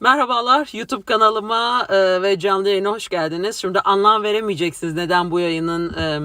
Merhabalar YouTube kanalıma e, ve canlı yayına hoş geldiniz. Şimdi anlam veremeyeceksiniz neden bu yayının e,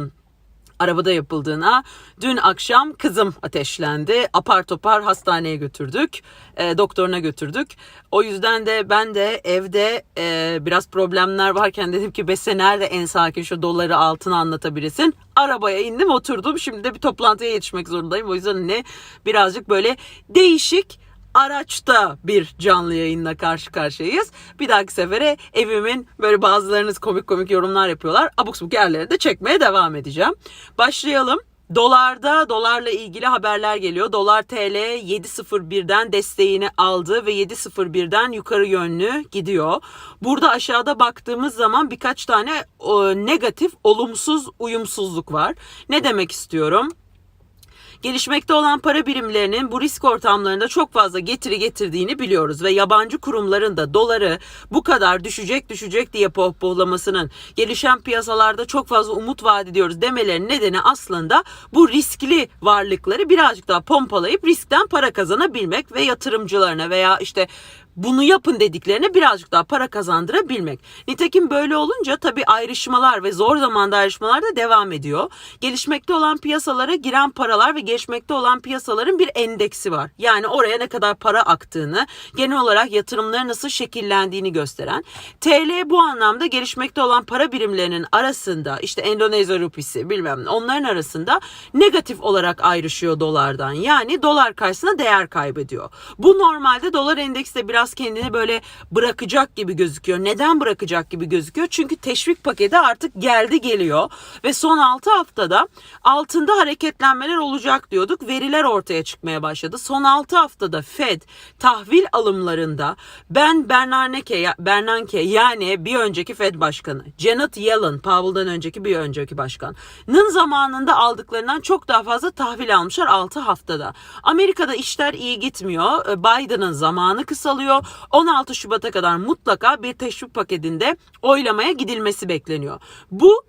arabada yapıldığına. Dün akşam kızım ateşlendi. Apar topar hastaneye götürdük. E, doktoruna götürdük. O yüzden de ben de evde e, biraz problemler varken dedim ki Beste nerede en sakin şu doları altına anlatabilirsin. Arabaya indim oturdum. Şimdi de bir toplantıya yetişmek zorundayım. O yüzden ne birazcık böyle değişik araçta bir canlı yayınla karşı karşıyayız. Bir dahaki sefere evimin böyle bazılarınız komik komik yorumlar yapıyorlar. Abuk subuk yerlere de çekmeye devam edeceğim. Başlayalım. Dolarda dolarla ilgili haberler geliyor. Dolar TL 7.01'den desteğini aldı ve 7.01'den yukarı yönlü gidiyor. Burada aşağıda baktığımız zaman birkaç tane negatif, olumsuz uyumsuzluk var. Ne demek istiyorum? Gelişmekte olan para birimlerinin bu risk ortamlarında çok fazla getiri getirdiğini biliyoruz ve yabancı kurumların da doları bu kadar düşecek düşecek diye pohpohlamasının gelişen piyasalarda çok fazla umut vaat ediyoruz demelerinin nedeni aslında bu riskli varlıkları birazcık daha pompalayıp riskten para kazanabilmek ve yatırımcılarına veya işte bunu yapın dediklerine birazcık daha para kazandırabilmek. Nitekim böyle olunca tabii ayrışmalar ve zor zamanda ayrışmalar da devam ediyor. Gelişmekte olan piyasalara giren paralar ve gelişmekte olan piyasaların bir endeksi var. Yani oraya ne kadar para aktığını, genel olarak yatırımların nasıl şekillendiğini gösteren. TL bu anlamda gelişmekte olan para birimlerinin arasında işte Endonezya rupisi bilmem onların arasında negatif olarak ayrışıyor dolardan. Yani dolar karşısında değer kaybediyor. Bu normalde dolar endeksi de biraz kendini böyle bırakacak gibi gözüküyor. Neden bırakacak gibi gözüküyor? Çünkü teşvik paketi artık geldi geliyor ve son 6 haftada altında hareketlenmeler olacak diyorduk. Veriler ortaya çıkmaya başladı. Son 6 haftada Fed tahvil alımlarında ben Bernanke, Bernanke yani bir önceki Fed başkanı Janet Yellen Powell'dan önceki bir önceki başkanın zamanında aldıklarından çok daha fazla tahvil almışlar 6 haftada. Amerika'da işler iyi gitmiyor. Biden'ın zamanı kısalıyor. 16 Şubat'a kadar mutlaka bir teşvik paketinde oylamaya gidilmesi bekleniyor. Bu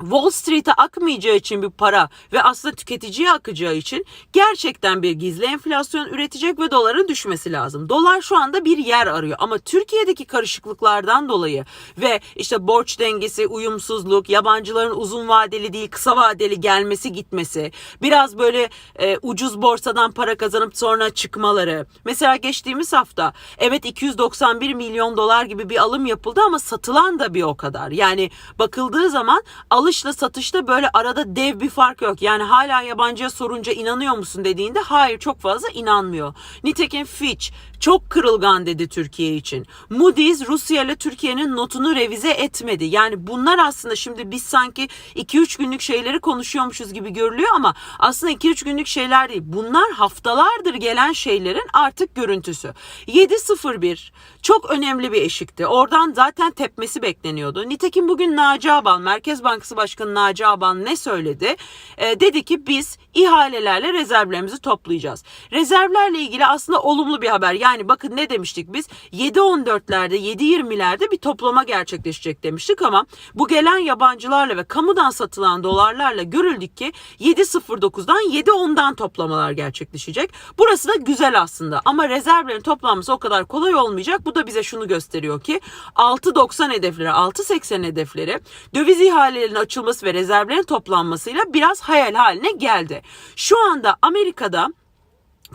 Wall Street'e akmayacağı için bir para ve aslında tüketiciye akacağı için gerçekten bir gizli enflasyon üretecek ve doların düşmesi lazım. Dolar şu anda bir yer arıyor ama Türkiye'deki karışıklıklardan dolayı ve işte borç dengesi, uyumsuzluk, yabancıların uzun vadeli değil kısa vadeli gelmesi gitmesi, biraz böyle e, ucuz borsadan para kazanıp sonra çıkmaları. Mesela geçtiğimiz hafta evet 291 milyon dolar gibi bir alım yapıldı ama satılan da bir o kadar. Yani bakıldığı zaman alım alışla satışta böyle arada dev bir fark yok. Yani hala yabancıya sorunca inanıyor musun dediğinde hayır çok fazla inanmıyor. Nitekim Fitch çok kırılgan dedi Türkiye için. Moody's Rusya ile Türkiye'nin notunu revize etmedi. Yani bunlar aslında şimdi biz sanki 2-3 günlük şeyleri konuşuyormuşuz gibi görülüyor ama aslında 2-3 günlük şeyler değil. Bunlar haftalardır gelen şeylerin artık görüntüsü. 7.01 çok önemli bir eşikti. Oradan zaten tepmesi bekleniyordu. Nitekim bugün Naci Aban, Merkez Bankası Başkanı Naci Aban ne söyledi? E, dedi ki biz ihalelerle rezervlerimizi toplayacağız. Rezervlerle ilgili aslında olumlu bir haber. Yani bakın ne demiştik biz? 7.14'lerde 7.20'lerde bir toplama gerçekleşecek demiştik ama bu gelen yabancılarla ve kamudan satılan dolarlarla görüldük ki 7.09'dan 7.10'dan toplamalar gerçekleşecek. Burası da güzel aslında ama rezervlerin toplanması o kadar kolay olmayacak. Bu da bize şunu gösteriyor ki 6.90 hedefleri, 6.80 hedefleri döviz ihalelerinin açılması ve rezervlerin toplanmasıyla biraz hayal haline geldi. Şu anda Amerika'da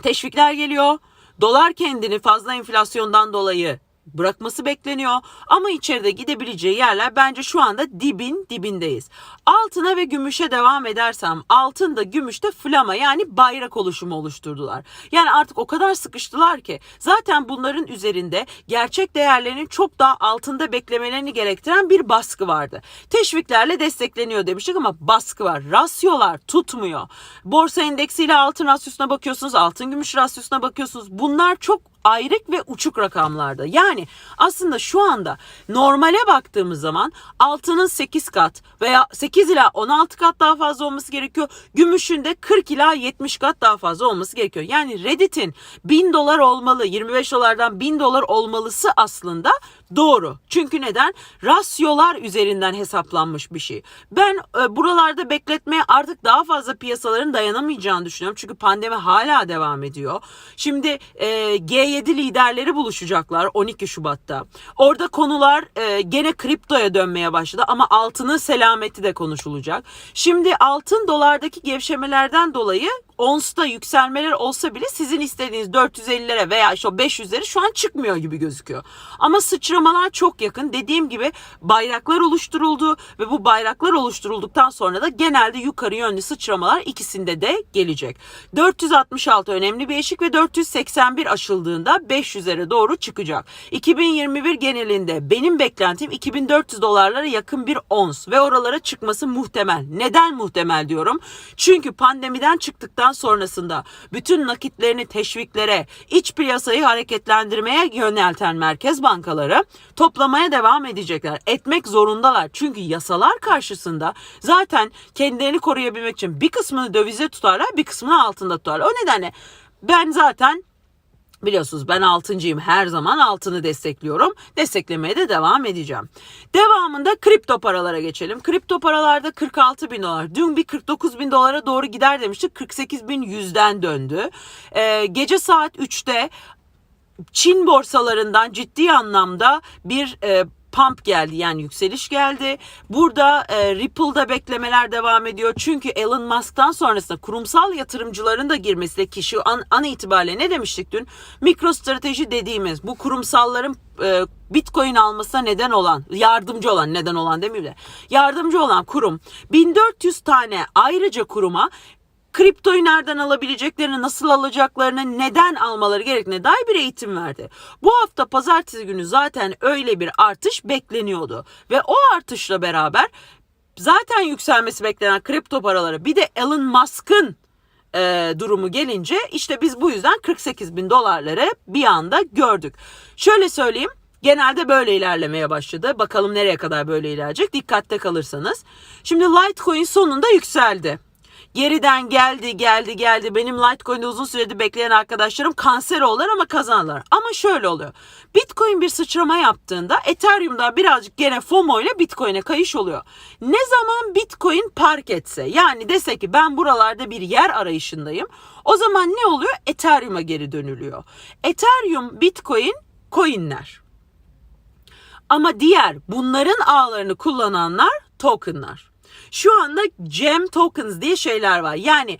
teşvikler geliyor. Dolar kendini fazla enflasyondan dolayı bırakması bekleniyor. Ama içeride gidebileceği yerler bence şu anda dibin dibindeyiz. Altına ve gümüşe devam edersem altında gümüşte flama yani bayrak oluşumu oluşturdular. Yani artık o kadar sıkıştılar ki zaten bunların üzerinde gerçek değerlerinin çok daha altında beklemelerini gerektiren bir baskı vardı. Teşviklerle destekleniyor demiştik ama baskı var. Rasyolar tutmuyor. Borsa endeksiyle altın rasyosuna bakıyorsunuz, altın gümüş rasyosuna bakıyorsunuz. Bunlar çok ayrık ve uçuk rakamlarda. Yani aslında şu anda normale baktığımız zaman altının 8 kat veya 8 ila 16 kat daha fazla olması gerekiyor. Gümüşün de 40 ila 70 kat daha fazla olması gerekiyor. Yani Reddit'in 1000 dolar olmalı 25 dolardan 1000 dolar olmalısı aslında doğru. Çünkü neden? Rasyolar üzerinden hesaplanmış bir şey. Ben e, buralarda bekletmeye artık daha fazla piyasaların dayanamayacağını düşünüyorum. Çünkü pandemi hala devam ediyor. Şimdi e, G G7 liderleri buluşacaklar 12 Şubat'ta. Orada konular e, gene kriptoya dönmeye başladı ama altının selameti de konuşulacak. Şimdi altın dolardaki gevşemelerden dolayı onsta yükselmeler olsa bile sizin istediğiniz 450'lere veya işte o 500'leri şu an çıkmıyor gibi gözüküyor. Ama sıçramalar çok yakın. Dediğim gibi bayraklar oluşturuldu ve bu bayraklar oluşturulduktan sonra da genelde yukarı yönlü sıçramalar ikisinde de gelecek. 466 önemli bir eşik ve 481 aşıldığında 500'lere doğru çıkacak. 2021 genelinde benim beklentim 2400 dolarlara yakın bir ons ve oralara çıkması muhtemel. Neden muhtemel diyorum? Çünkü pandemiden çıktıktan sonrasında bütün nakitlerini teşviklere, iç piyasayı hareketlendirmeye yönelten merkez bankaları toplamaya devam edecekler. Etmek zorundalar. Çünkü yasalar karşısında zaten kendilerini koruyabilmek için bir kısmını dövize tutarlar, bir kısmını altında tutarlar. O nedenle ben zaten Biliyorsunuz ben altıncıyım her zaman altını destekliyorum. Desteklemeye de devam edeceğim. Devamında kripto paralara geçelim. Kripto paralarda 46 bin dolar. Dün bir 49 bin dolara doğru gider demiştik. 48 bin yüzden döndü. Ee, gece saat 3'te Çin borsalarından ciddi anlamda bir e, pump geldi yani yükseliş geldi. Burada e, Ripple'da beklemeler devam ediyor. Çünkü Elon Musk'tan sonrasında kurumsal yatırımcıların da girmesiyle kişi an, an itibariyle ne demiştik dün? Mikrostrateji dediğimiz bu kurumsalların e, Bitcoin almasına neden olan, yardımcı olan, neden olan demeyeyim de yardımcı olan kurum 1400 tane ayrıca kuruma kriptoyu nereden alabileceklerini, nasıl alacaklarını, neden almaları gerektiğine dair bir eğitim verdi. Bu hafta pazartesi günü zaten öyle bir artış bekleniyordu. Ve o artışla beraber zaten yükselmesi beklenen kripto paraları bir de Elon Musk'ın e, durumu gelince işte biz bu yüzden 48 bin dolarları bir anda gördük. Şöyle söyleyeyim genelde böyle ilerlemeye başladı. Bakalım nereye kadar böyle ilerleyecek dikkatte kalırsanız. Şimdi Litecoin sonunda yükseldi. Geriden geldi geldi geldi. Benim Litecoin'de uzun süredir bekleyen arkadaşlarım kanser oldular ama kazanlar. Ama şöyle oluyor. Bitcoin bir sıçrama yaptığında Ethereum'da birazcık gene FOMO ile Bitcoin'e kayış oluyor. Ne zaman Bitcoin park etse yani dese ki ben buralarda bir yer arayışındayım. O zaman ne oluyor? Ethereum'a geri dönülüyor. Ethereum, Bitcoin, coinler. Ama diğer bunların ağlarını kullananlar tokenlar. Şu anda gem tokens diye şeyler var. Yani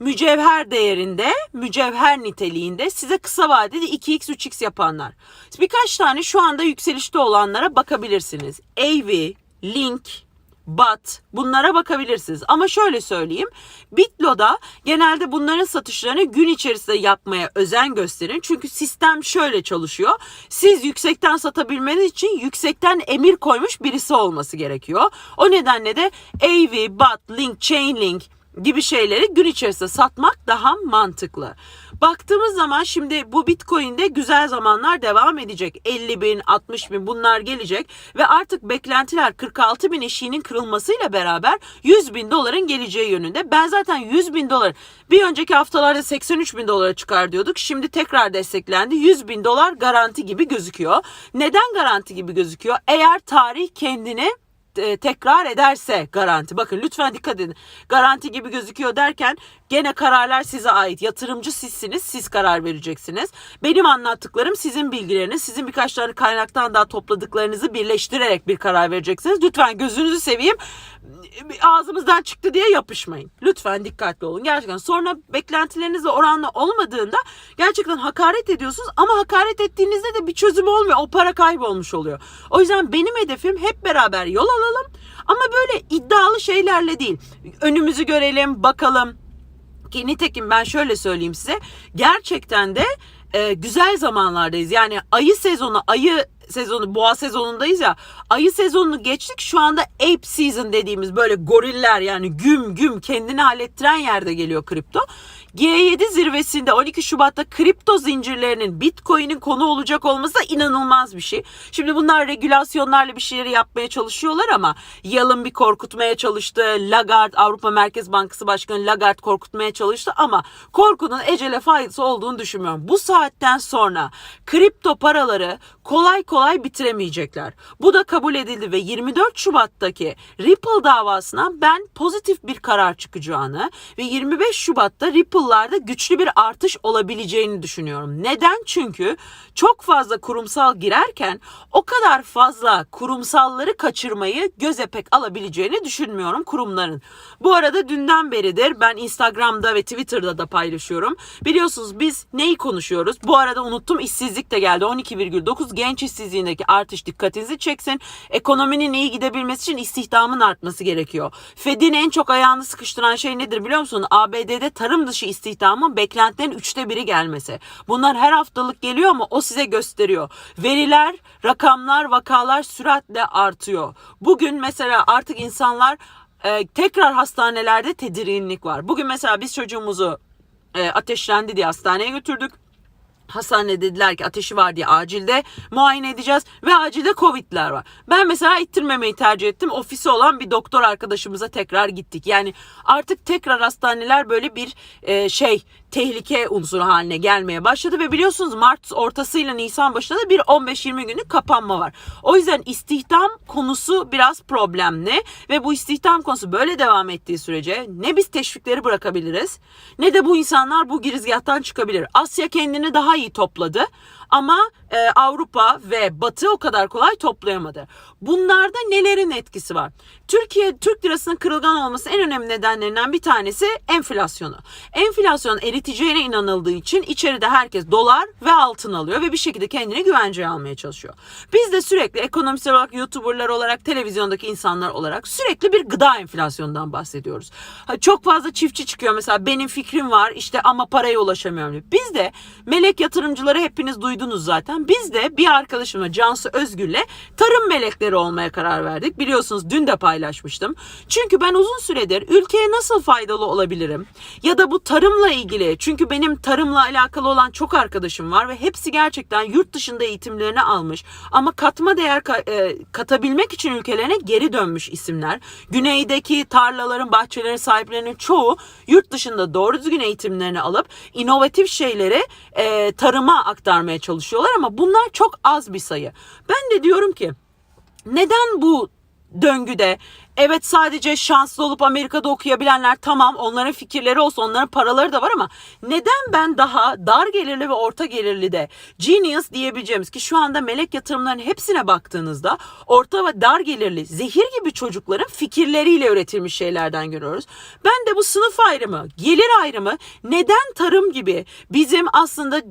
mücevher değerinde, mücevher niteliğinde size kısa vadede 2x 3x yapanlar. Birkaç tane şu anda yükselişte olanlara bakabilirsiniz. AV, Link, BAT bunlara bakabilirsiniz. Ama şöyle söyleyeyim. Bitlo'da genelde bunların satışlarını gün içerisinde yapmaya özen gösterin. Çünkü sistem şöyle çalışıyor. Siz yüksekten satabilmeniz için yüksekten emir koymuş birisi olması gerekiyor. O nedenle de AV, BAT, Link, Chainlink gibi şeyleri gün içerisinde satmak daha mantıklı. Baktığımız zaman şimdi bu Bitcoin'de güzel zamanlar devam edecek. 50 bin, 60 bin bunlar gelecek ve artık beklentiler 46 bin eşiğinin kırılmasıyla beraber 100 bin doların geleceği yönünde. Ben zaten 100 bin dolar bir önceki haftalarda 83 bin dolara çıkar diyorduk. Şimdi tekrar desteklendi. 100 bin dolar garanti gibi gözüküyor. Neden garanti gibi gözüküyor? Eğer tarih kendini e, tekrar ederse garanti. Bakın lütfen dikkat edin. Garanti gibi gözüküyor derken gene kararlar size ait. Yatırımcı sizsiniz. Siz karar vereceksiniz. Benim anlattıklarım sizin bilgileriniz. Sizin birkaç tane kaynaktan daha topladıklarınızı birleştirerek bir karar vereceksiniz. Lütfen gözünüzü seveyim. Ağzımızdan çıktı diye yapışmayın. Lütfen dikkatli olun. Gerçekten sonra beklentilerinizle oranla olmadığında gerçekten hakaret ediyorsunuz ama hakaret ettiğinizde de bir çözüm olmuyor. O para kaybolmuş oluyor. O yüzden benim hedefim hep beraber yol alalım ama böyle iddialı şeylerle değil. Önümüzü görelim, bakalım. Ki nitekim ben şöyle söyleyeyim size. Gerçekten de e, güzel zamanlardayız. Yani ayı sezonu, ayı sezonu, boğa sezonundayız ya. Ayı sezonunu geçtik. Şu anda ape season dediğimiz böyle goriller yani güm güm kendini hallettiren yerde geliyor kripto. G7 zirvesinde 12 Şubat'ta kripto zincirlerinin Bitcoin'in konu olacak olması inanılmaz bir şey. Şimdi bunlar regülasyonlarla bir şeyleri yapmaya çalışıyorlar ama Yalın bir korkutmaya çalıştı. Lagarde Avrupa Merkez Bankası Başkanı Lagarde korkutmaya çalıştı ama korkunun ecele faydası olduğunu düşünmüyorum. Bu saatten sonra kripto paraları kolay kolay bitiremeyecekler. Bu da kabul edildi ve 24 Şubat'taki Ripple davasına ben pozitif bir karar çıkacağını ve 25 Şubat'ta Ripple yıllarda güçlü bir artış olabileceğini düşünüyorum. Neden? Çünkü çok fazla kurumsal girerken o kadar fazla kurumsalları kaçırmayı göze pek alabileceğini düşünmüyorum kurumların. Bu arada dünden beridir ben Instagram'da ve Twitter'da da paylaşıyorum. Biliyorsunuz biz neyi konuşuyoruz? Bu arada unuttum işsizlik de geldi 12,9 genç işsizliğindeki artış dikkatinizi çeksin. Ekonominin iyi gidebilmesi için istihdamın artması gerekiyor. Fed'in en çok ayağını sıkıştıran şey nedir biliyor musun? ABD'de tarım dışı istihdamın beklentilerin üçte biri gelmesi. Bunlar her haftalık geliyor ama o size gösteriyor. Veriler, rakamlar, vakalar süratle artıyor. Bugün mesela artık insanlar e, tekrar hastanelerde tedirginlik var. Bugün mesela biz çocuğumuzu e, ateşlendi diye hastaneye götürdük. Hastanede dediler ki ateşi var diye acilde muayene edeceğiz ve acilde covid'ler var. Ben mesela ittirmemeyi tercih ettim. Ofisi olan bir doktor arkadaşımıza tekrar gittik. Yani artık tekrar hastaneler böyle bir e, şey tehlike unsuru haline gelmeye başladı ve biliyorsunuz Mart ortasıyla Nisan başında da bir 15-20 günlük kapanma var. O yüzden istihdam konusu biraz problemli ve bu istihdam konusu böyle devam ettiği sürece ne biz teşvikleri bırakabiliriz ne de bu insanlar bu girizgahtan çıkabilir. Asya kendini daha iyi topladı ama e, Avrupa ve Batı o kadar kolay toplayamadı. Bunlarda nelerin etkisi var? Türkiye Türk lirasının kırılgan olması en önemli nedenlerinden bir tanesi enflasyonu. Enflasyon eriteceğine inanıldığı için içeride herkes dolar ve altın alıyor ve bir şekilde kendini güvenceye almaya çalışıyor. Biz de sürekli ekonomist olarak, youtuberlar olarak, televizyondaki insanlar olarak sürekli bir gıda enflasyonundan bahsediyoruz. Çok fazla çiftçi çıkıyor mesela benim fikrim var işte ama paraya ulaşamıyorum diyor. Biz de melek yatırımcıları hepiniz duydunuz zaten. Biz de bir arkadaşımla Cansu Özgür'le tarım melekleri olmaya karar verdik. Biliyorsunuz dün de paylaşmıştım. Çünkü ben uzun süredir ülkeye nasıl faydalı olabilirim? Ya da bu tarımla ilgili çünkü benim tarımla alakalı olan çok arkadaşım var ve hepsi gerçekten yurt dışında eğitimlerini almış ama katma değer e, katabilmek için ülkelerine geri dönmüş isimler. Güneydeki tarlaların, bahçelerin sahiplerinin çoğu yurt dışında doğru düzgün eğitimlerini alıp inovatif şeyleri e, tarıma aktarmaya çalışıyorlar ama bunlar çok az bir sayı. Ben de diyorum ki neden bu döngüde evet sadece şanslı olup Amerika'da okuyabilenler tamam onların fikirleri olsun onların paraları da var ama neden ben daha dar gelirli ve orta gelirli de genius diyebileceğimiz ki şu anda melek yatırımların hepsine baktığınızda orta ve dar gelirli zehir gibi çocukların fikirleriyle üretilmiş şeylerden görüyoruz. Ben de bu sınıf ayrımı, gelir ayrımı neden tarım gibi bizim aslında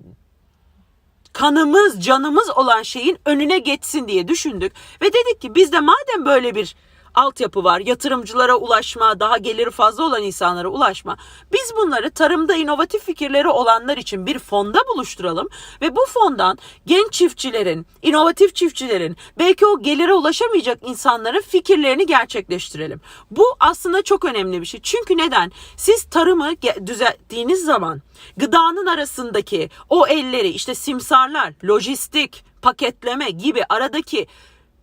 kanımız, canımız olan şeyin önüne geçsin diye düşündük. Ve dedik ki biz de madem böyle bir altyapı var, yatırımcılara ulaşma, daha geliri fazla olan insanlara ulaşma. Biz bunları tarımda inovatif fikirleri olanlar için bir fonda buluşturalım ve bu fondan genç çiftçilerin, inovatif çiftçilerin, belki o gelire ulaşamayacak insanların fikirlerini gerçekleştirelim. Bu aslında çok önemli bir şey. Çünkü neden? Siz tarımı düzelttiğiniz zaman gıdanın arasındaki o elleri işte simsarlar, lojistik, paketleme gibi aradaki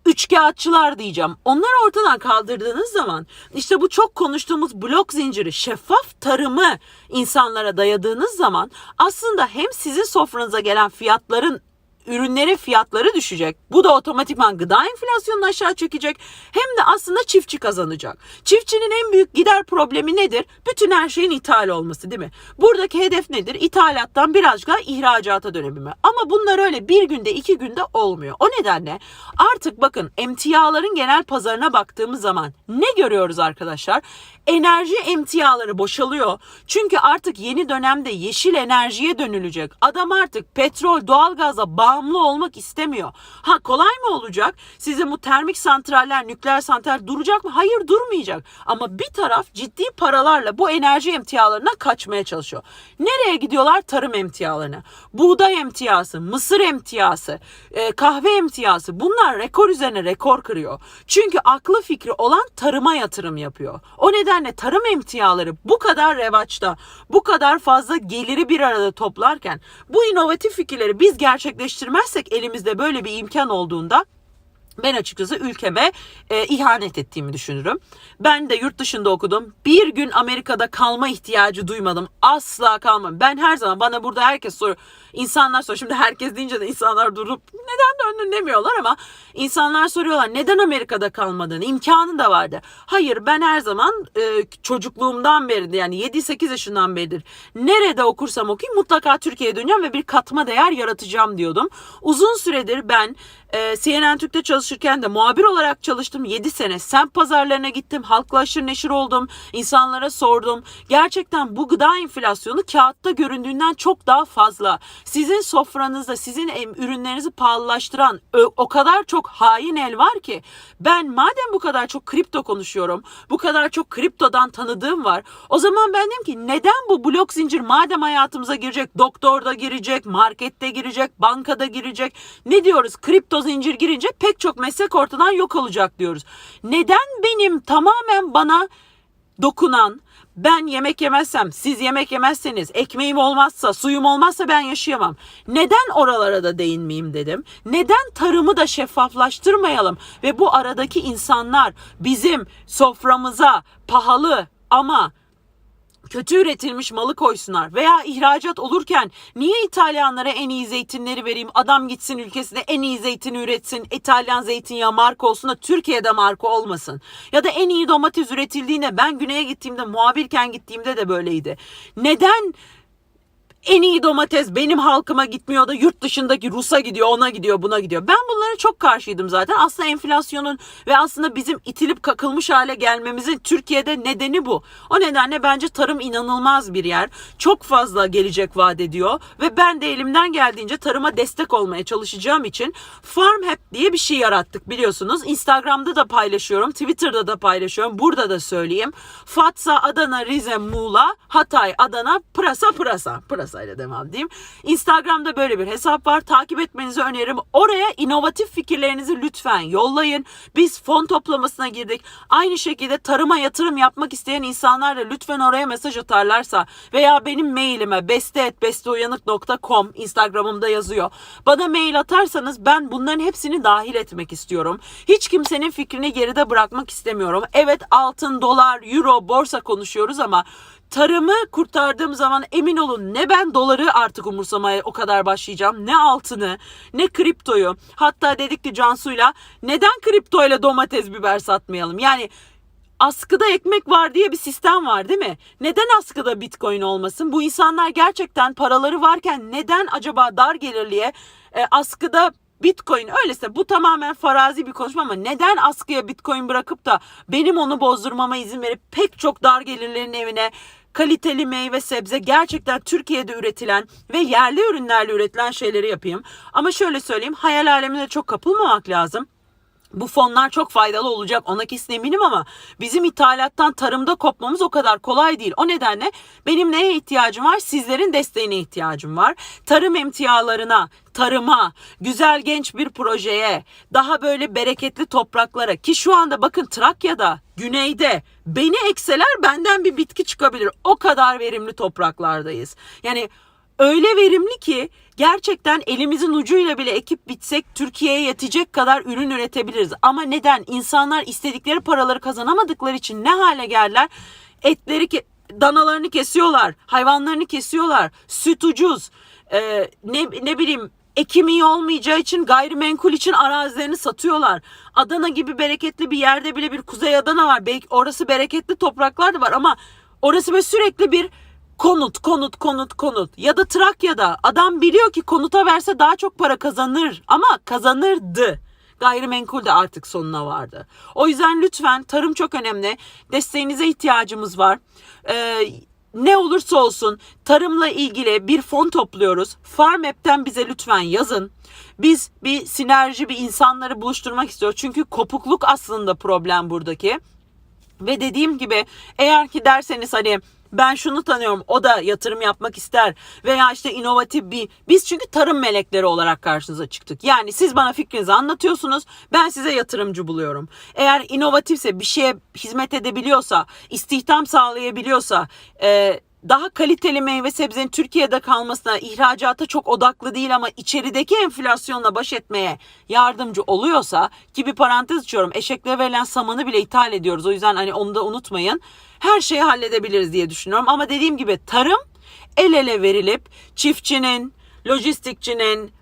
üçkağıtçılar diyeceğim. Onları ortadan kaldırdığınız zaman işte bu çok konuştuğumuz blok zinciri şeffaf tarımı insanlara dayadığınız zaman aslında hem sizin sofranıza gelen fiyatların ürünlerin fiyatları düşecek. Bu da otomatikman gıda enflasyonunu aşağı çekecek. Hem de aslında çiftçi kazanacak. Çiftçinin en büyük gider problemi nedir? Bütün her şeyin ithal olması değil mi? Buradaki hedef nedir? İthalattan birazcık daha ihracata dönebilme. Ama bunlar öyle bir günde iki günde olmuyor. O nedenle artık bakın emtiaların genel pazarına baktığımız zaman ne görüyoruz arkadaşlar? Enerji emtiaları boşalıyor. Çünkü artık yeni dönemde yeşil enerjiye dönülecek. Adam artık petrol, doğalgaza bağımlı olmak istemiyor. Ha kolay mı olacak? Sizin bu termik santraller, nükleer santral duracak mı? Hayır durmayacak. Ama bir taraf ciddi paralarla bu enerji emtialarına kaçmaya çalışıyor. Nereye gidiyorlar? Tarım emtialarına. Buğday emtiası, mısır emtiası, e, kahve emtiası bunlar rekor üzerine rekor kırıyor. Çünkü aklı fikri olan tarıma yatırım yapıyor. O nedenle tarım emtiaları bu kadar revaçta, bu kadar fazla geliri bir arada toplarken bu inovatif fikirleri biz gerçekleştirmezsek elimizde böyle bir imkan olduğunda ben açıkçası ülkeme e, ihanet ettiğimi düşünürüm. Ben de yurt dışında okudum. Bir gün Amerika'da kalma ihtiyacı duymadım. Asla kalmam. Ben her zaman bana burada herkes soruyor. İnsanlar soruyor. Şimdi herkes deyince de insanlar durup neden döndün demiyorlar ama insanlar soruyorlar neden Amerika'da kalmadın? İmkanı da vardı. Hayır ben her zaman e, çocukluğumdan beri yani 7-8 yaşından beridir nerede okursam okuyayım mutlaka Türkiye'ye döneceğim ve bir katma değer yaratacağım diyordum. Uzun süredir ben e, CNN Türk'te çalışırken de muhabir olarak çalıştım 7 sene. Semt pazarlarına gittim, halkla aşırı neşir oldum, insanlara sordum. Gerçekten bu gıda enflasyonu kağıtta göründüğünden çok daha fazla. Sizin sofranızda sizin ürünlerinizi pahalılaştıran o kadar çok hain el var ki ben madem bu kadar çok kripto konuşuyorum, bu kadar çok kriptodan tanıdığım var. O zaman ben dedim ki neden bu blok zincir madem hayatımıza girecek, doktorda girecek, markette girecek, bankada girecek. Ne diyoruz? Kripto zincir girince pek çok meslek ortadan yok olacak diyoruz. Neden benim tamamen bana dokunan, ben yemek yemezsem, siz yemek yemezseniz, ekmeğim olmazsa, suyum olmazsa ben yaşayamam. Neden oralara da değinmeyeyim dedim. Neden tarımı da şeffaflaştırmayalım ve bu aradaki insanlar bizim soframıza pahalı ama kötü üretilmiş malı koysunlar veya ihracat olurken niye İtalyanlara en iyi zeytinleri vereyim adam gitsin ülkesinde en iyi zeytini üretsin İtalyan zeytinyağı marka olsun da Türkiye'de marka olmasın? Ya da en iyi domates üretildiğinde ben güneye gittiğimde muhabirken gittiğimde de böyleydi. Neden en iyi domates benim halkıma gitmiyor da yurt dışındaki Rus'a gidiyor, ona gidiyor, buna gidiyor. Ben bunlara çok karşıydım zaten. Aslında enflasyonun ve aslında bizim itilip kakılmış hale gelmemizin Türkiye'de nedeni bu. O nedenle bence tarım inanılmaz bir yer. Çok fazla gelecek vaat ediyor ve ben de elimden geldiğince tarıma destek olmaya çalışacağım için Farm Hub diye bir şey yarattık biliyorsunuz. Instagram'da da paylaşıyorum, Twitter'da da paylaşıyorum. Burada da söyleyeyim. Fatsa, Adana, Rize, Muğla, Hatay, Adana, Pırasa, Pırasa. Pırasa ile devam diyeyim. Instagram'da böyle bir hesap var. Takip etmenizi öneririm. Oraya inovatif fikirlerinizi lütfen yollayın. Biz fon toplamasına girdik. Aynı şekilde tarıma yatırım yapmak isteyen insanlar da lütfen oraya mesaj atarlarsa veya benim mailime beste.besteuyanık.com Instagram'ımda yazıyor. Bana mail atarsanız ben bunların hepsini dahil etmek istiyorum. Hiç kimsenin fikrini geride bırakmak istemiyorum. Evet altın, dolar, euro, borsa konuşuyoruz ama tarımı kurtardığım zaman emin olun ne ben doları artık umursamaya o kadar başlayacağım ne altını ne kriptoyu hatta dedik ki Cansu'yla neden kriptoyla domates biber satmayalım yani askıda ekmek var diye bir sistem var değil mi? Neden askıda bitcoin olmasın? Bu insanlar gerçekten paraları varken neden acaba dar gelirliye e, askıda Bitcoin öyleyse bu tamamen farazi bir konuşma ama neden askıya Bitcoin bırakıp da benim onu bozdurmama izin verip pek çok dar gelirlerin evine kaliteli meyve sebze gerçekten Türkiye'de üretilen ve yerli ürünlerle üretilen şeyleri yapayım. Ama şöyle söyleyeyim hayal alemine çok kapılmamak lazım. Bu fonlar çok faydalı olacak ona kesin eminim ama bizim ithalattan tarımda kopmamız o kadar kolay değil. O nedenle benim neye ihtiyacım var? Sizlerin desteğine ihtiyacım var. Tarım emtialarına, tarıma, güzel genç bir projeye, daha böyle bereketli topraklara ki şu anda bakın Trakya'da, güneyde beni ekseler benden bir bitki çıkabilir. O kadar verimli topraklardayız. Yani öyle verimli ki gerçekten elimizin ucuyla bile ekip bitsek Türkiye'ye yetecek kadar ürün üretebiliriz. Ama neden? İnsanlar istedikleri paraları kazanamadıkları için ne hale geldiler? Etleri ke- danalarını kesiyorlar, hayvanlarını kesiyorlar. Süt ucuz. Ee, ne ne bileyim ekim iyi olmayacağı için gayrimenkul için arazilerini satıyorlar. Adana gibi bereketli bir yerde bile bir Kuzey Adana var. Belki orası bereketli topraklar da var ama orası böyle sürekli bir konut, konut, konut, konut. Ya da Trakya'da adam biliyor ki konuta verse daha çok para kazanır ama kazanırdı. Gayrimenkul de artık sonuna vardı. O yüzden lütfen tarım çok önemli. Desteğinize ihtiyacımız var. Ee, ne olursa olsun tarımla ilgili bir fon topluyoruz. Farm App'ten bize lütfen yazın. Biz bir sinerji, bir insanları buluşturmak istiyoruz. Çünkü kopukluk aslında problem buradaki. Ve dediğim gibi eğer ki derseniz hani ben şunu tanıyorum o da yatırım yapmak ister veya işte inovatif bir biz çünkü tarım melekleri olarak karşınıza çıktık. Yani siz bana fikrinizi anlatıyorsunuz ben size yatırımcı buluyorum. Eğer inovatifse bir şeye hizmet edebiliyorsa istihdam sağlayabiliyorsa e, daha kaliteli meyve sebzenin Türkiye'de kalmasına, ihracata çok odaklı değil ama içerideki enflasyonla baş etmeye yardımcı oluyorsa ki bir parantez açıyorum. Eşekle verilen samanı bile ithal ediyoruz. O yüzden hani onu da unutmayın. Her şeyi halledebiliriz diye düşünüyorum. Ama dediğim gibi tarım el ele verilip çiftçinin, lojistikçinin,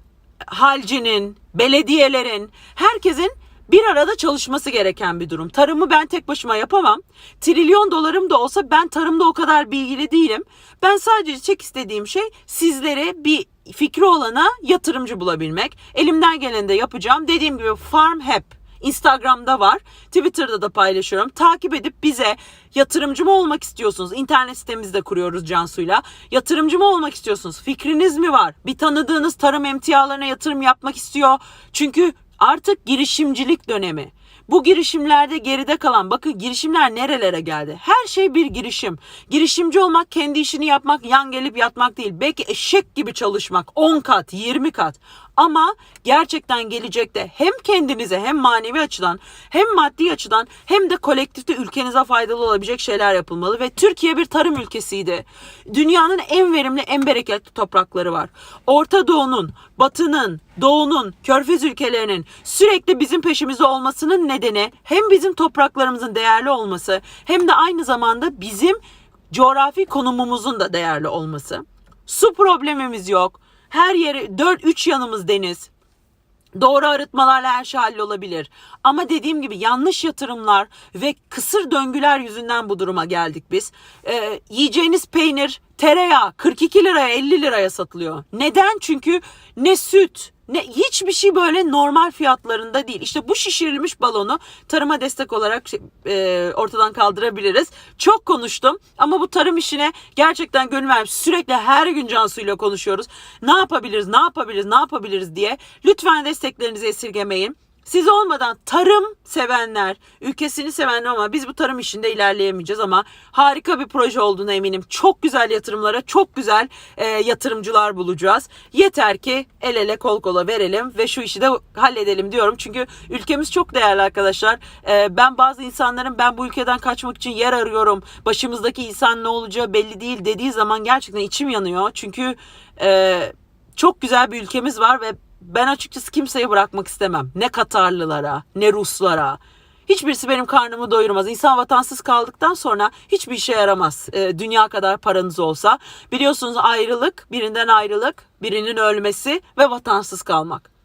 halcinin, belediyelerin, herkesin bir arada çalışması gereken bir durum. Tarımı ben tek başıma yapamam. Trilyon dolarım da olsa ben tarımda o kadar bilgili değilim. Ben sadece çek istediğim şey sizlere bir fikri olana yatırımcı bulabilmek. Elimden geleni de yapacağım. Dediğim gibi Farm Hep Instagram'da var. Twitter'da da paylaşıyorum. Takip edip bize yatırımcı mı olmak istiyorsunuz? İnternet sitemizde kuruyoruz Cansu'yla. Yatırımcı mı olmak istiyorsunuz? Fikriniz mi var? Bir tanıdığınız tarım emtialarına yatırım yapmak istiyor. Çünkü artık girişimcilik dönemi. Bu girişimlerde geride kalan bakın girişimler nerelere geldi? Her şey bir girişim. Girişimci olmak kendi işini yapmak, yan gelip yatmak değil. Belki eşek gibi çalışmak 10 kat, 20 kat. Ama gerçekten gelecekte hem kendinize hem manevi açıdan hem maddi açıdan hem de kolektifte ülkenize faydalı olabilecek şeyler yapılmalı ve Türkiye bir tarım ülkesiydi. Dünyanın en verimli, en bereketli toprakları var. Orta Doğu'nun, Batı'nın, Doğu'nun, Körfez ülkelerinin sürekli bizim peşimizde olmasının nedeni hem bizim topraklarımızın değerli olması hem de aynı zamanda bizim coğrafi konumumuzun da değerli olması. Su problemimiz yok. Her yeri 4 3 yanımız deniz. Doğru arıtmalarla her şey hallolabilir. Ama dediğim gibi yanlış yatırımlar ve kısır döngüler yüzünden bu duruma geldik biz. Ee, yiyeceğiniz peynir, tereyağı 42 liraya 50 liraya satılıyor. Neden? Çünkü ne süt, ne hiçbir şey böyle normal fiyatlarında değil. İşte bu şişirilmiş balonu tarıma destek olarak şey, e, ortadan kaldırabiliriz. Çok konuştum ama bu tarım işine gerçekten gönül vermiş. Sürekli her gün Cansu'yla konuşuyoruz. Ne yapabiliriz, ne yapabiliriz, ne yapabiliriz diye. Lütfen desteklerinizi esirgemeyin. Siz olmadan tarım sevenler, ülkesini sevenler ama biz bu tarım işinde ilerleyemeyeceğiz ama harika bir proje olduğuna eminim. Çok güzel yatırımlara, çok güzel e, yatırımcılar bulacağız. Yeter ki el ele kol kola verelim ve şu işi de halledelim diyorum. Çünkü ülkemiz çok değerli arkadaşlar. E, ben bazı insanların ben bu ülkeden kaçmak için yer arıyorum. Başımızdaki insan ne olacağı belli değil dediği zaman gerçekten içim yanıyor. Çünkü e, çok güzel bir ülkemiz var ve ben açıkçası kimseyi bırakmak istemem. Ne Katarlılara, ne Ruslara. Hiçbirisi benim karnımı doyurmaz. İnsan vatansız kaldıktan sonra hiçbir işe yaramaz. Ee, dünya kadar paranız olsa. Biliyorsunuz ayrılık, birinden ayrılık, birinin ölmesi ve vatansız kalmak.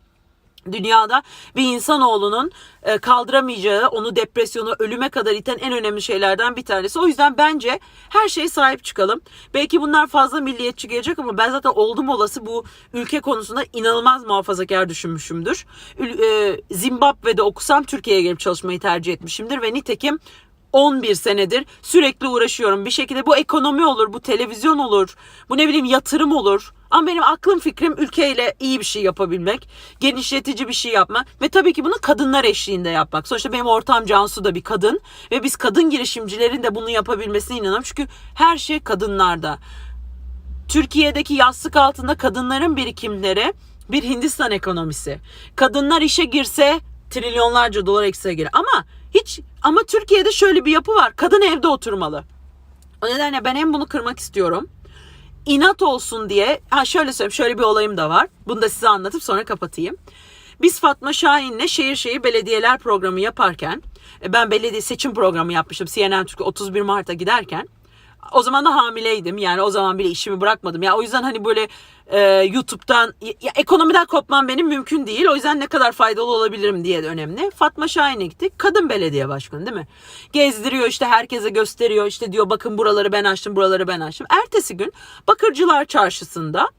Dünyada bir insanoğlunun e, kaldıramayacağı, onu depresyona, ölüme kadar iten en önemli şeylerden bir tanesi. O yüzden bence her şeye sahip çıkalım. Belki bunlar fazla milliyetçi gelecek ama ben zaten oldum olası bu ülke konusunda inanılmaz muhafazakar düşünmüşümdür. E, Zimbabwe'de okusam Türkiye'ye gelip çalışmayı tercih etmişimdir ve nitekim 11 senedir sürekli uğraşıyorum. Bir şekilde bu ekonomi olur, bu televizyon olur, bu ne bileyim yatırım olur. Ama benim aklım fikrim ülkeyle iyi bir şey yapabilmek, genişletici bir şey yapmak ve tabii ki bunu kadınlar eşliğinde yapmak. Sonuçta benim ortağım Cansu da bir kadın ve biz kadın girişimcilerin de bunu yapabilmesine inanıyorum. Çünkü her şey kadınlarda. Türkiye'deki yastık altında kadınların birikimleri bir Hindistan ekonomisi. Kadınlar işe girse trilyonlarca dolar eksiye girer. Ama hiç ama Türkiye'de şöyle bir yapı var. Kadın evde oturmalı. O nedenle ben hem bunu kırmak istiyorum. İnat olsun diye, ha şöyle söyleyeyim, şöyle bir olayım da var. Bunu da size anlatıp sonra kapatayım. Biz Fatma Şahin'le şehir şehir belediyeler programı yaparken, e, ben belediye seçim programı yapmışım CNN Türkiye 31 Mart'a giderken, o zaman da hamileydim yani o zaman bile işimi bırakmadım. Ya o yüzden hani böyle e, YouTube'dan ya, ekonomiden kopmam benim mümkün değil. O yüzden ne kadar faydalı olabilirim diye de önemli. Fatma Şahin'e gittik. Kadın belediye başkanı değil mi? Gezdiriyor işte herkese gösteriyor. işte diyor bakın buraları ben açtım buraları ben açtım. Ertesi gün Bakırcılar Çarşısı'nda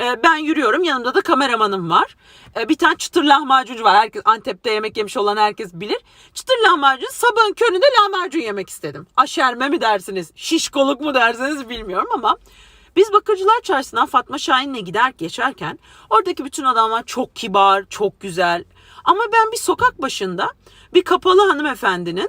e, ben yürüyorum yanımda da kameramanım var. E, Bir tane çıtır lahmacuncu var. Herkes Antep'te yemek yemiş olan herkes bilir. Çıtır lahmacun sabahın köründe lahmacun yemek istedim. Aşerme mi dersiniz? Şişkoluk mu dersiniz bilmiyorum ama biz Bakırcılar Çarşısı'ndan Fatma Şahin'le gider geçerken oradaki bütün adamlar çok kibar, çok güzel. Ama ben bir sokak başında bir kapalı hanımefendinin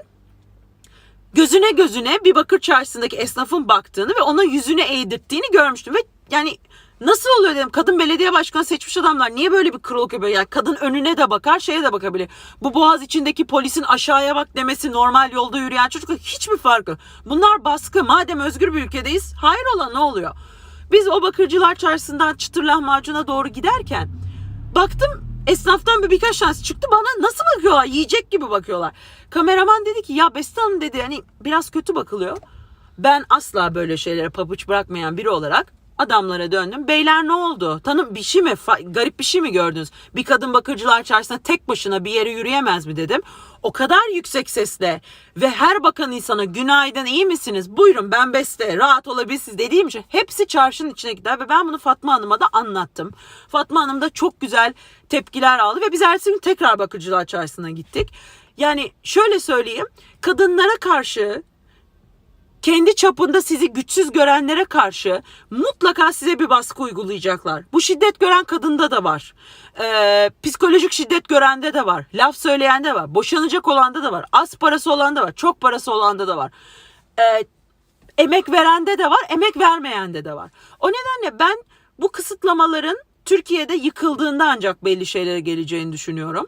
gözüne gözüne bir bakır çarşısındaki esnafın baktığını ve ona yüzüne eğdirttiğini görmüştüm ve yani nasıl oluyor dedim. Kadın belediye başkanı seçmiş adamlar. Niye böyle bir kırılık yapıyor? Yani kadın önüne de bakar şeye de bakabilir. Bu boğaz içindeki polisin aşağıya bak demesi normal yolda yürüyen çocukla hiçbir farkı bunlar baskı. Madem özgür bir ülkedeyiz hayır olan ne oluyor? Biz o bakırcılar çarşısından çıtır lahmacuna doğru giderken baktım esnaftan bir birkaç tanesi çıktı. Bana nasıl bakıyorlar? Yiyecek gibi bakıyorlar. Kameraman dedi ki ya Beste Hanım dedi hani biraz kötü bakılıyor. Ben asla böyle şeylere pabuç bırakmayan biri olarak adamlara döndüm. Beyler ne oldu? Tanım bir şey mi? Garip bir şey mi gördünüz? Bir kadın bakıcılar çarşısında tek başına bir yere yürüyemez mi dedim. O kadar yüksek sesle ve her bakan insana günaydın iyi misiniz? Buyurun ben Beste rahat olabilirsiniz dediğim için hepsi çarşının içine gider ve ben bunu Fatma Hanım'a da anlattım. Fatma Hanım da çok güzel tepkiler aldı ve biz ertesi tekrar bakıcılar çarşısına gittik. Yani şöyle söyleyeyim kadınlara karşı kendi çapında sizi güçsüz görenlere karşı mutlaka size bir baskı uygulayacaklar. Bu şiddet gören kadında da var. Ee, psikolojik şiddet görende de var. Laf söyleyende de var. Boşanacak olanda da var. Az parası olanda da var. Çok parası olanda da var. Ee, emek verende de var, emek vermeyende de var. O nedenle ben bu kısıtlamaların Türkiye'de yıkıldığında ancak belli şeylere geleceğini düşünüyorum.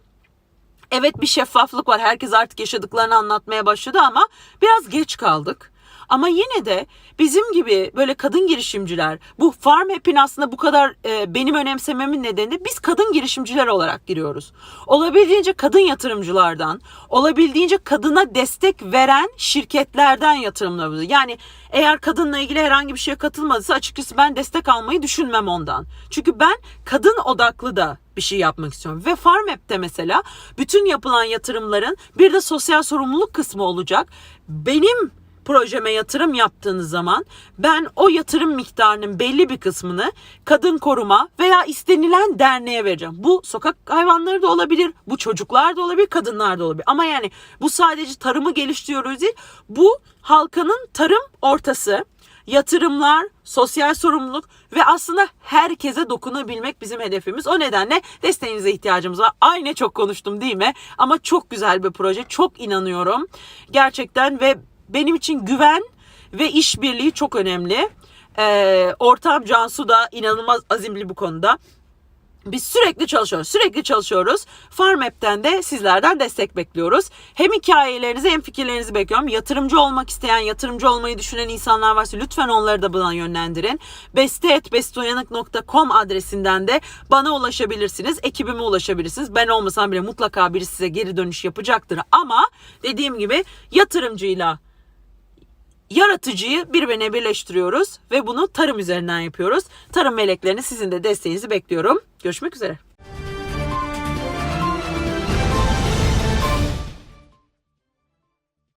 Evet bir şeffaflık var. Herkes artık yaşadıklarını anlatmaya başladı ama biraz geç kaldık. Ama yine de bizim gibi böyle kadın girişimciler bu Farm App'in aslında bu kadar e, benim önemsememin nedeni biz kadın girişimciler olarak giriyoruz. Olabildiğince kadın yatırımcılardan, olabildiğince kadına destek veren şirketlerden yatırımlarımızı. Yani eğer kadınla ilgili herhangi bir şeye katılmadıysa açıkçası ben destek almayı düşünmem ondan. Çünkü ben kadın odaklı da bir şey yapmak istiyorum. Ve Farm App'te mesela bütün yapılan yatırımların bir de sosyal sorumluluk kısmı olacak. Benim projeme yatırım yaptığınız zaman ben o yatırım miktarının belli bir kısmını kadın koruma veya istenilen derneğe vereceğim. Bu sokak hayvanları da olabilir, bu çocuklar da olabilir, kadınlar da olabilir. Ama yani bu sadece tarımı geliştiriyoruz değil. Bu halkanın tarım ortası yatırımlar, sosyal sorumluluk ve aslında herkese dokunabilmek bizim hedefimiz. O nedenle desteğinize ihtiyacımız var. Ay ne çok konuştum değil mi? Ama çok güzel bir proje. Çok inanıyorum. Gerçekten ve benim için güven ve işbirliği çok önemli. Ee, ortam Cansu da inanılmaz azimli bu konuda. Biz sürekli çalışıyoruz. Sürekli çalışıyoruz. Farm App'ten de sizlerden destek bekliyoruz. Hem hikayelerinizi hem fikirlerinizi bekliyorum. Yatırımcı olmak isteyen, yatırımcı olmayı düşünen insanlar varsa lütfen onları da buna yönlendirin. beste.bestuyanık.com adresinden de bana ulaşabilirsiniz. Ekibime ulaşabilirsiniz. Ben olmasam bile mutlaka biri size geri dönüş yapacaktır. Ama dediğim gibi yatırımcıyla yaratıcıyı birbirine birleştiriyoruz ve bunu tarım üzerinden yapıyoruz. Tarım meleklerini sizin de desteğinizi bekliyorum. Görüşmek üzere.